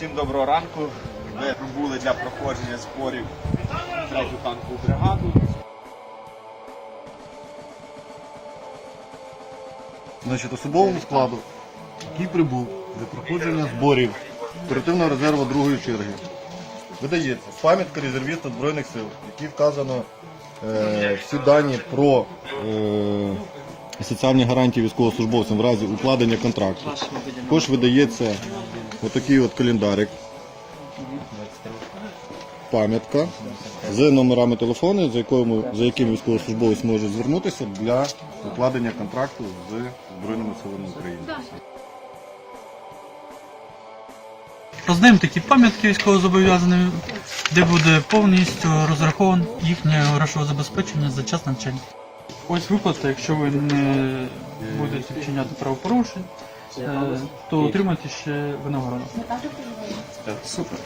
Всім доброго ранку. Ми прибули для проходження зборів третю танкову бригаду. Значить, особовому складу, який прибув для проходження зборів оперативного резерву другої черги, видається пам'ятка резервіста Збройних сил, в вказано е, всі дані про е, соціальні гарантії військовослужбовцям в разі укладення контракту. Також видається отакий от календарик. Пам'ятка з номерами телефону, за, якою, за яким військовослужбовець може звернутися для укладення контракту з Збройними силами України. Роздаємо такі пам'ятки військовозобов'язаним, де буде повністю розраховано їхнє грошове забезпечення за час навчання. Ось виплата, якщо ви не будете вчиняти правопорушень, е, то отримаєте ще винагороду. Супер.